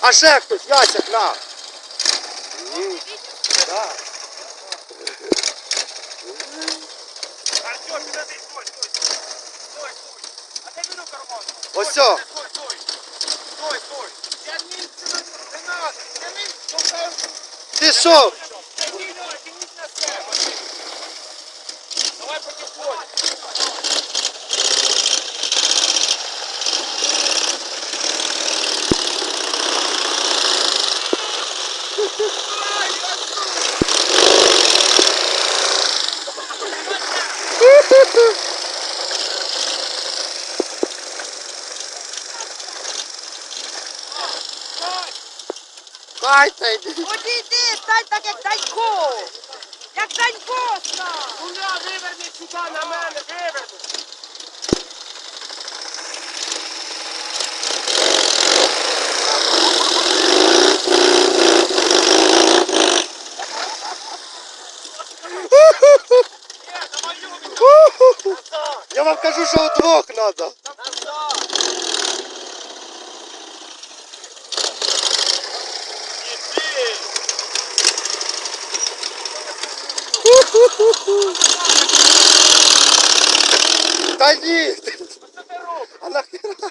А ще хтось, Ясик, на. Артем, стой, стой, стой, стой, стой. А дай вину карман. Ось сьо. Стой, стой, стой, стой. Я не надо, тягнись, толкай. Ти що? Та йди. Одійди, стань так, як Данько. Як Данько став. Гуля, виверни сюди на мене, виверни. Я вам кажу, що удвох треба. Та ні! А нахера?